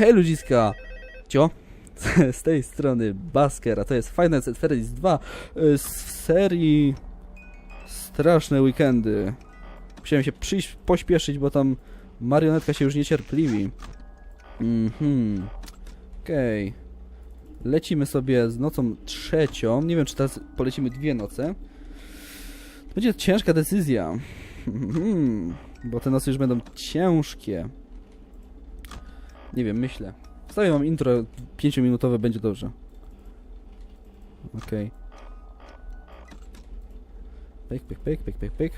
Hej ludziska! Cio? Z tej strony Basker, a to jest Final Freddy's 2 y, z serii Straszne Weekendy. Musiałem się przyjść, pośpieszyć, bo tam marionetka się już niecierpliwi. Mhm. Okej. Lecimy sobie z nocą trzecią. Nie wiem, czy teraz polecimy dwie noce. To będzie ciężka decyzja. Mhm. Bo te noce już będą ciężkie. Nie wiem, myślę. Wstawię wam intro 5-minutowe, będzie dobrze. Okej. Pyk, pyk, pyk, pyk, pyk, pyk.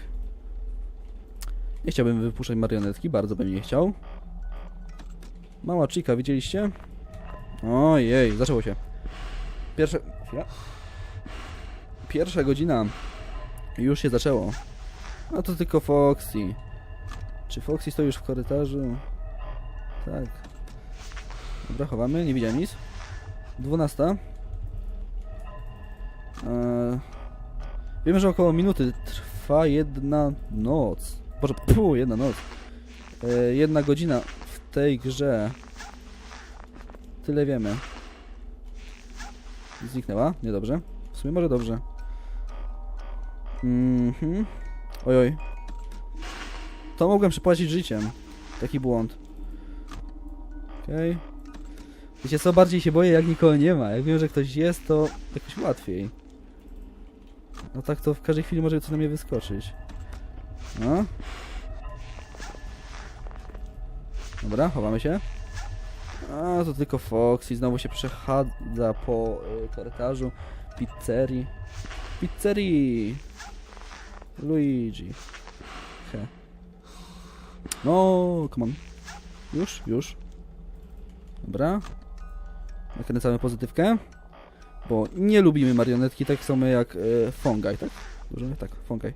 Nie chciałbym wypuszczać marionetki, bardzo bym nie chciał. Mała chica, widzieliście? Ojej, zaczęło się. Pierwsze... chwila. Pierwsza godzina. Już się zaczęło. No to tylko Foxy. Czy Foxy stoi już w korytarzu? Tak. Dobra, chowamy, nie widziałem nic. 12. Eee, wiemy, że około minuty trwa jedna noc. Boże, pu, jedna noc. Eee, jedna godzina w tej grze. Tyle wiemy. Zniknęła? Niedobrze. W sumie może dobrze. Mhm. Ojoj. To mogłem przypłacić życiem. Taki błąd. Okej. Wiecie co, bardziej się boję jak nikogo nie ma. Jak wiem, że ktoś jest, to jakoś łatwiej. No tak to w każdej chwili może coś na mnie wyskoczyć. No. Dobra, chowamy się. A, to tylko Foxy znowu się przechadza po y, korytarzu pizzerii. Pizzerii! Luigi. He. No, come on. Już, już. Dobra. Nakręcamy pozytywkę. Bo nie lubimy marionetki, tak samo jak e, Fungi, tak? Dobrze? Tak, Fungi.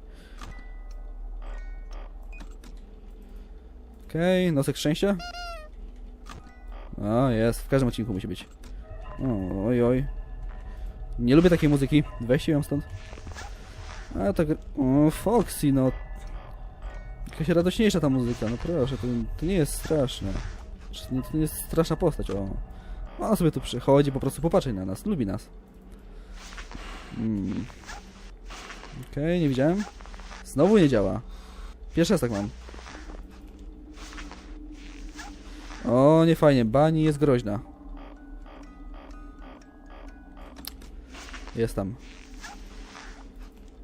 Okej, nosek szczęścia. O, jest, w każdym odcinku musi być. Oj, oj. Nie lubię takiej muzyki, weźcie ją stąd. A tak, o, Foxy, no. Jakaś radośniejsza ta muzyka, no proszę, to, to nie jest straszne. To nie jest straszna postać, o. Ona sobie tu przychodzi, po prostu popatrzeć na nas, lubi nas. Mm. Okej, nie widziałem. Znowu nie działa. Pierwszy raz tak mam. O, nie fajnie, Bani jest groźna. Jest tam.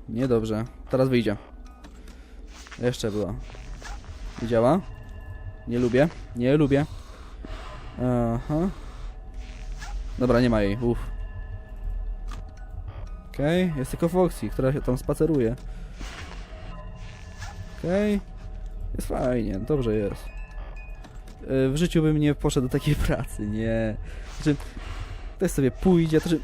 Niedobrze. Teraz wyjdzie. Jeszcze była. Nie działa? Nie lubię. Nie lubię. Aha. Dobra, nie ma jej. Uff. Okej, jest tylko Foxy, która się tam spaceruje. Okej. Jest fajnie, dobrze jest. Y, W życiu bym nie poszedł do takiej pracy, nie. Znaczy, ktoś sobie pójdzie, to że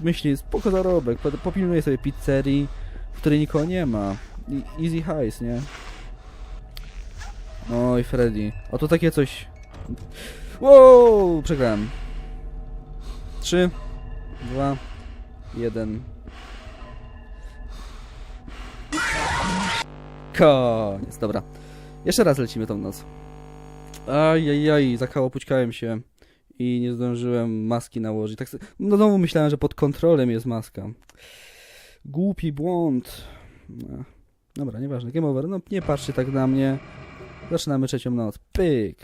myśli, spoko zarobek, po- popilnuje sobie pizzerii, w której nikogo nie ma. Easy hajs, nie? Oj, Freddy. O, to takie coś... Wow, przegrałem. 3, 2, 1. Koniec, dobra. Jeszcze raz lecimy tą noc. Ajajaj, zakałopućkałem się i nie zdążyłem maski nałożyć. Tak, no znowu myślałem, że pod kontrolem jest maska. Głupi błąd. No. Dobra, nieważne. Game over. No nie patrzcie tak na mnie. Zaczynamy trzecią noc. Pyk.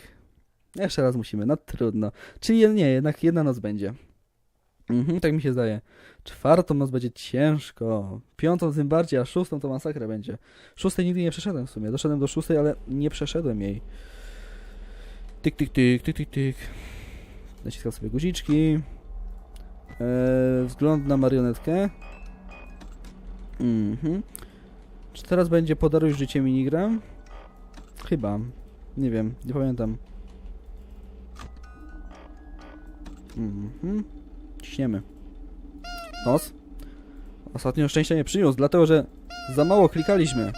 Jeszcze raz musimy, no trudno. Czyli nie, jednak jedna noc będzie. Mhm, tak mi się zdaje. Czwartą noc będzie ciężko. Piątą tym bardziej, a szóstą to masakra będzie. Szóstej nigdy nie przeszedłem w sumie. Doszedłem do szóstej, ale nie przeszedłem jej. Tyk, tyk, tyk, tyk, tyk, tyk. Naciskam sobie guziczki. Eee, wzgląd na marionetkę. Mhm. Czy teraz będzie podaruj życie minigram? Chyba. Nie wiem, nie pamiętam. Mhm. Ciśniemy. Nos. Ostatnio szczęścia nie przyniósł, dlatego że za mało klikaliśmy.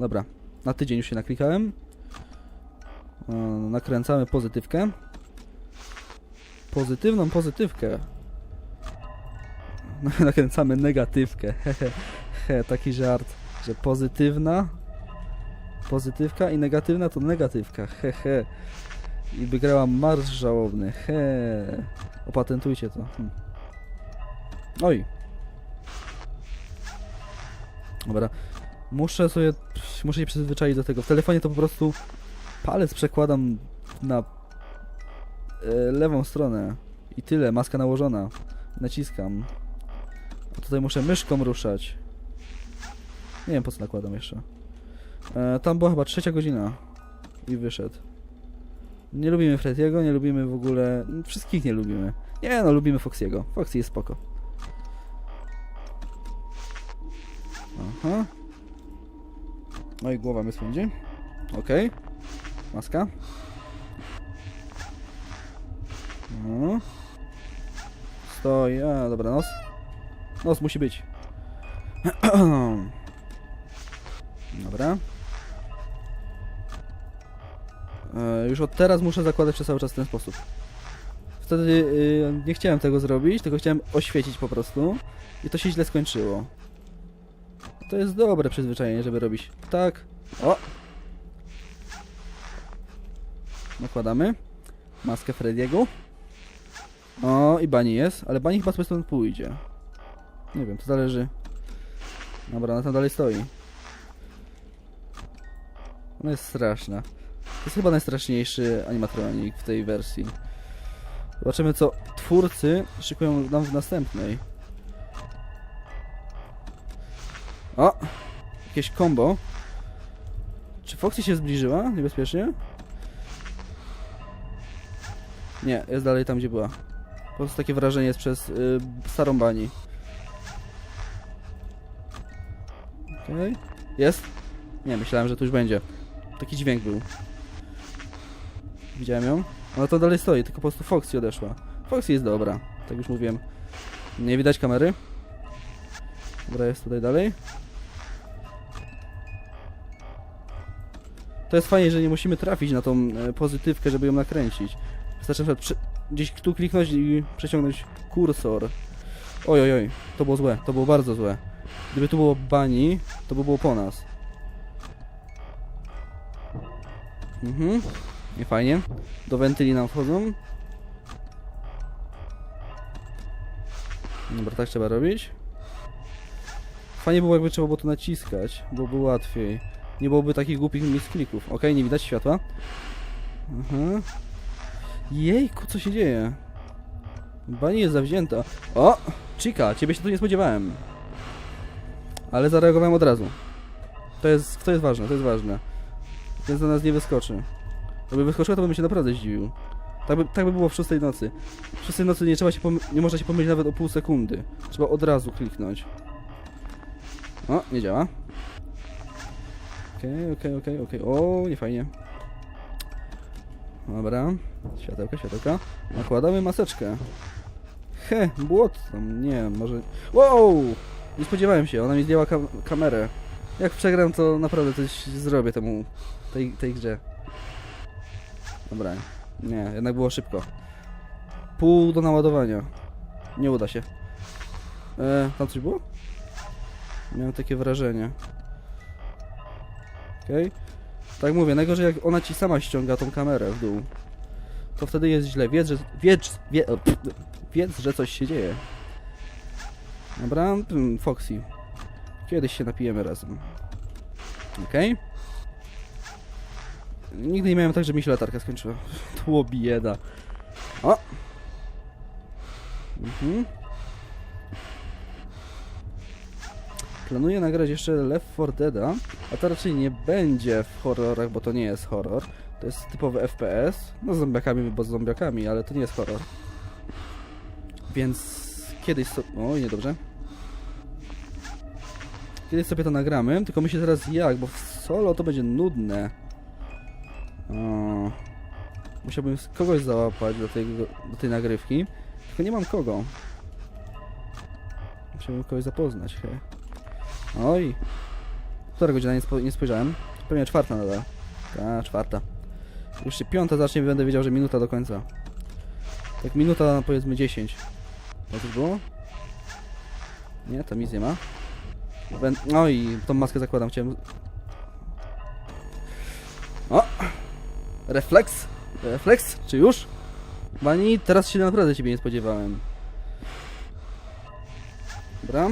Dobra, na tydzień już się naklikałem. E, nakręcamy pozytywkę. Pozytywną pozytywkę. Nakręcamy negatywkę. Hehe, he, taki żart, że pozytywna pozytywka i negatywna to negatywka. Hehe. i by Marsz Żałobny. He. Opatentujcie to. Hm. Oj. Dobra. Muszę sobie, muszę się przyzwyczaić do tego. W telefonie to po prostu palec przekładam na e, lewą stronę i tyle, maska nałożona. Naciskam. A tutaj muszę myszką ruszać. Nie wiem po co nakładam jeszcze. E, tam była chyba trzecia godzina i wyszedł. Nie lubimy Frediego, nie lubimy w ogóle... Wszystkich nie lubimy. Nie no, lubimy Foxiego. Foxy jest spoko. Aha. No i głowa mnie swędzi. Okej. Maska. No. Stoi, a dobra, nos. Nos musi być. Dobra. Już od teraz muszę zakładać przez cały czas w ten sposób. Wtedy y, nie chciałem tego zrobić, tylko chciałem oświecić po prostu. I to się źle skończyło. To jest dobre przyzwyczajenie, żeby robić tak. O! Nakładamy. Maskę Frediego. O, i Bani jest, ale Bani chyba sobie stąd pójdzie. Nie wiem, to zależy. Dobra, ona tam dalej stoi. Ona jest straszna. To jest chyba najstraszniejszy animatronik w tej wersji. Zobaczymy, co twórcy szykują nam w następnej. O! Jakieś combo. Czy Foxy się zbliżyła niebezpiecznie? Nie, jest dalej tam, gdzie była. Po prostu takie wrażenie jest przez y, starą bani. Okej. Jest? Nie, myślałem, że tu już będzie. Taki dźwięk był. Widziałem ją? Ona to dalej stoi, tylko po prostu Foxy odeszła. Foxy jest dobra, tak już mówiłem. Nie widać kamery. Dobra, jest tutaj dalej. To jest fajnie, że nie musimy trafić na tą e, pozytywkę, żeby ją nakręcić. Wystarczy na przykład przy, gdzieś tu kliknąć i przeciągnąć kursor. Oj, oj, oj, to było złe, to było bardzo złe. Gdyby tu było bani, to by było po nas. Mhm, nie fajnie. Do wentyli nam wchodzą. Dobra, tak trzeba robić. Fajnie było, jakby trzeba było to naciskać, byłoby łatwiej. Nie byłoby takich głupich misklików. Okej, nie widać światła. Aha. Jejku, co się dzieje? Bani jest zawzięta. O! Chica, ciebie się tu nie spodziewałem. Ale zareagowałem od razu. To jest, to jest ważne, to jest ważne. Więc do nas nie wyskoczy. Gdyby wyskoczyła, to bym się naprawdę zdziwił. Tak by, tak by było w szóstej nocy. W szóstej nocy nie trzeba się nie można się pomylić nawet o pół sekundy. Trzeba od razu kliknąć. O, nie działa. Okej, okej, okej, okej. O, nie fajnie. Dobra. Światełka, światełka. Nakładamy maseczkę. He, błot tam, nie może... Wow! Nie spodziewałem się, ona mi zdjęła kam kamerę. Jak przegram, to naprawdę coś zrobię temu, tej, tej grze. Dobra, nie, jednak było szybko. Pół do naładowania. Nie uda się. E, tam coś było? Miałem takie wrażenie. Okej. Tak mówię, najgorzej jak ona ci sama ściąga tą kamerę w dół. To wtedy jest źle. Wiedz, że, wiedz, wie, wiedz, że coś się dzieje. Dobra, mm, Foxy. Kiedyś się napijemy razem. Okej. Nigdy nie miałem tak, że mi się latarka skończyła. To było bieda. O! Mhm. Planuję nagrać jeszcze Left 4 Deada, a to raczej nie będzie w horrorach, bo to nie jest horror. To jest typowy FPS, no z zombiakami, bo z zombiakami, ale to nie jest horror. Więc kiedyś so... O, niedobrze. Kiedyś sobie to nagramy, tylko myślę teraz jak, bo w solo to będzie nudne. Musiałbym kogoś załapać do, tego, do tej nagrywki, tylko nie mam kogo. Musiałbym kogoś zapoznać. Oj. Która godzina nie, spo, nie spojrzałem? Pewnie czwarta nadal. Ta, czwarta. Już się piąta zacznie, będę wiedział, że minuta do końca. Tak minuta, powiedzmy 10. Co to było? Nie, tam nic nie ma. I tą maskę zakładam, chciałem... O! Refleks! Refleks? Czy już? Bani, teraz się naprawdę ciebie nie spodziewałem. Dobra.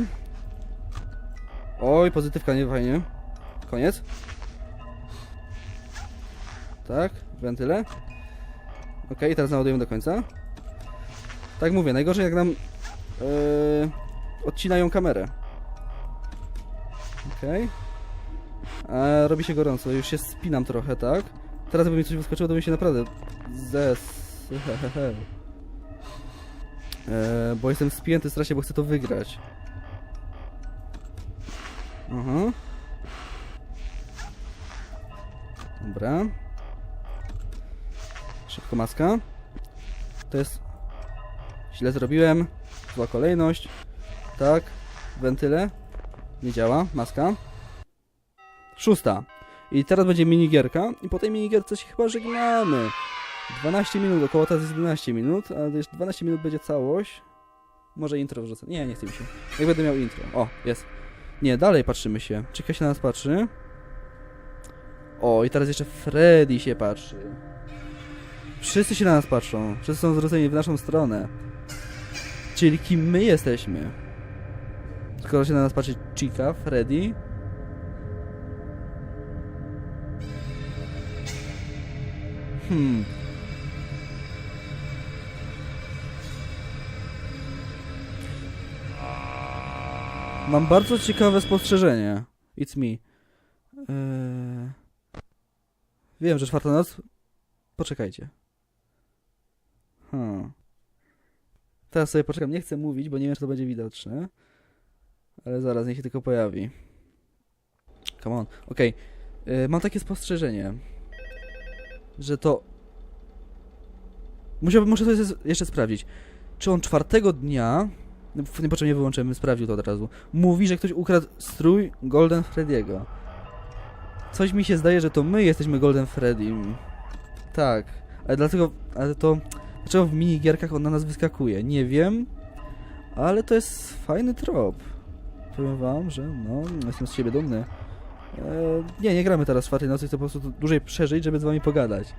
Oj, pozytywka, nie fajnie. Koniec. Tak, wentyle. Okej, teraz naładujemy do końca. Tak mówię, najgorzej jak nam yy, odcinają kamerę. Okej. A Robi się gorąco, już się spinam trochę, tak? Teraz jakby mi coś wyskoczyło, to bym się naprawdę zes... Eee, bo jestem spięty strasznie, bo chcę to wygrać. Aha. Dobra. Szybko maska. To jest... Źle zrobiłem. Zła kolejność. Tak. Wentyle. Nie działa. Maska. Szósta. I teraz będzie minigierka. I po tej minigierce się chyba żegnamy. 12 minut, około teraz jest 12 minut, ale jeszcze 12 minut będzie całość. Może intro wrzucę. Nie, nie chcę mi się. Jak będę miał intro. O, jest. Nie, dalej patrzymy się. Czeka się na nas patrzy. O, i teraz jeszcze Freddy się patrzy. Wszyscy się na nas patrzą. Wszyscy są zwróceni w naszą stronę. Czyli kim my jesteśmy? Skoro się na nas patrzy Chica, Freddy. Hmm. Mam bardzo ciekawe spostrzeżenie. It's me. Eee... Wiem, że czwarta noc. Poczekajcie. Hmm. Teraz sobie poczekam. Nie chcę mówić, bo nie wiem, czy to będzie widoczne. Ale zaraz, niech się tylko pojawi. Come on. Okej. Eee, Mam takie spostrzeżenie, że to... Musiałbym, muszę to jeszcze- sprawdzić. Czy on czwartego dnia... No, Nie potrzebnie wyłączyłem, sprawdził to od razu. Mówi, że ktoś ukradł strój Golden Freddy'ego. Coś mi się zdaje, że to my jesteśmy Golden Freddym. Tak. Ale dlatego... Ale to... Dlaczego w minigierkach on na nas wyskakuje? Nie wiem. Ale to jest fajny trop. Powiem wam, że no, jestem z siebie dumny. Nie, nie gramy teraz czwartej nocy, chcę po prostu tu dłużej przeżyć, żeby z wami pogadać.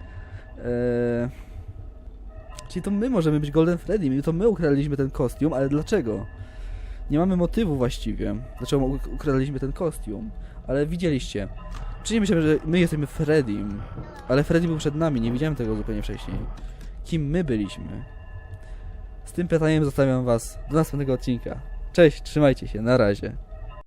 E, czyli to my możemy być Golden Freddy, to my ukradliśmy ten kostium, ale dlaczego? Nie mamy motywu właściwie, dlaczego uk- ukradliśmy ten kostium. Ale widzieliście. Wcześniej myślałem, że my jesteśmy Freddym, ale Freddy był przed nami, nie widziałem tego zupełnie wcześniej. Kim my byliśmy? Z tym pytaniem zostawiam was do następnego odcinka. Cześć, trzymajcie się, na razie.